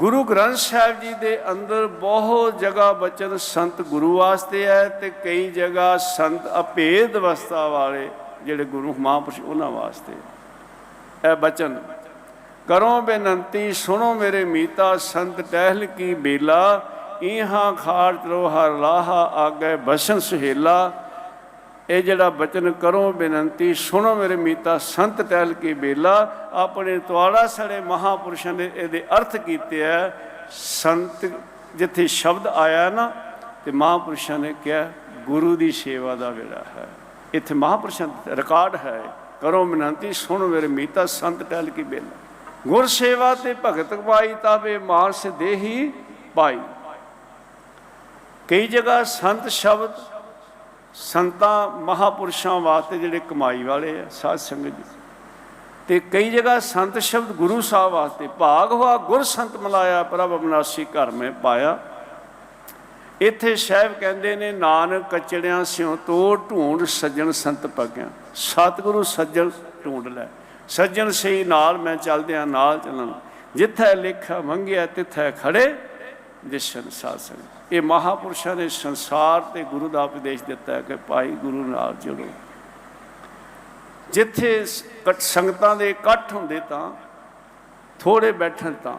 ਗੁਰੂ ਗ੍ਰੰਥ ਸਾਹਿਬ ਜੀ ਦੇ ਅੰਦਰ ਬਹੁਤ ਜਗ੍ਹਾ ਬਚਨ ਸੰਤ ਗੁਰੂ ਵਾਸਤੇ ਹੈ ਤੇ ਕਈ ਜਗ੍ਹਾ ਸੰਤ ਅਭੇਦ ਅਵਸਥਾ ਵਾਲੇ ਜਿਹੜੇ ਗੁਰੂ ਮਹਾਂਪੁਰਸ਼ ਉਹਨਾਂ ਵਾਸਤੇ ਹੈ। ਇਹ ਬਚਨ, ਕਰੋ ਬੇਨੰਤੀ, ਸੁਣੋ ਮੇਰੇ ਮੀਤਾ, ਸੰਤ ਟਹਿਲ ਕੀ ਬੇਲਾ ਇਹਾਂ ਖਾਰ ਤਰੋ ਹਰ ਲਾਹਾ, ਆਗੇ ਬਸਨ ਸੁਹੇਲਾ ਇਹ ਜਿਹੜਾ ਬਚਨ ਕਰੋ ਬੇਨੰਤੀ, ਸੁਣੋ ਮੇਰੇ ਮੀਤਾ ਸੰਤ ਟਹਿਲ ਕੇ ਬੇਲਾ, ਆਪਣੇ ਤਵਾੜਾ ਸੜੇ ਮਹਾਪੁਰਸ਼ਾਂ ਨੇ ਇਹਦੇ ਅਰਥ ਕੀਤੇ ਹੈ ਸੰਤ ਜਿੱਥੇ ਸ਼ਬਦ ਆਇਆ ਨਾ, ਤੇ ਮਹਾਪੁਰਸ਼ਾਂ ਨੇ ਕਿਹਾ, ਗੁਰੂ ਦੀ ਸੇਵਾ ਦਾ ਵੇਲਾ ਹੈ। ਇੱਥੇ ਮਹਾਪੁਰਸ਼ਾਂ ਦਾ ਰਿਕਾਰਡ ਹੈ, ਕਰੋ ਬੇਨੰਤੀ, ਸੁਣੋ ਮੇਰੇ ਮੀਤਾ ਸੰਤ ਟਹਿਲ ਕੇ ਬੇਲਾ। ਗੁਰ ਸੇਵਾ ਤੇ ਭਗਤ ਪਾਈ ਤਾਵੇ, ਮਾਨਸ ਦੇਹੀ ਪਾਈ। ਕਈ ਜਗ੍ਹਾ ਸੰਤ ਸ਼ਬਦ ਸੰਤਾਂ ਮਹਾਪੁਰਸ਼ਾਂ ਵਾਸਤੇ ਜਿਹੜੇ ਕਮਾਈ ਵਾਲੇ ਆ, ਸਾਧ ਸੰਗਤ ਜੀ। ਤੇ ਕਈ ਜਗ੍ਹਾ ਸੰਤ ਸ਼ਬਦ ਗੁਰੂ ਸਾਹਿਬ ਵਾਸਤੇ, ਭਾਗ ਹੋਆ, ਗੁਰ ਸੰਤ ਮਲਾਇਆ, ਪ੍ਰਭ ਅਬਨਾਸੀ ਘਰ ਮੈਂ ਪਾਇਆ। ਇੱਥੇ ਸਾਹਿਬ ਕਹਿੰਦੇ ਨੇ, ਨਾਨਕ ਕਚੜਿਆਂ ਸਿਉ ਤੋੜ ਢੂੰਡ ਸੱਜਣ ਸੰਤ ਪਗਿਆ। ਸਤਿਗੁਰੂ ਸੱਜਣ ਢੂੰਡ ਲੈ। ਸੱਜਣ ਸਹੀ ਨਾਲ ਮੈਂ ਚੱਲਦਿਆਂ ਨਾਲ ਚੱਲਣ। ਜਿੱਥੇ ਲਿਖਾ ਮੰਗਿਆ, ਤਿੱਥੇ ਖੜੇ। ਦਿਸ਼ਨ ਸਾਸਨ ਇਹ ਮਹਾਪੁਰਸ਼ਾਂ ਨੇ ਸੰਸਾਰ ਤੇ ਗੁਰੂ ਦਾ ਉਪਦੇਸ਼ ਦਿੱਤਾ ਕਿ ਭਾਈ ਗੁਰੂ ਨਾਲ ਜੁੜੋ। ਜਿੱਥੇ ਸੰਗਤਾਂ ਦੇ ਇਕੱਠ ਹੁੰਦੇ ਤਾਂ ਥੋੜੇ ਬੈਠਣ ਤਾਂ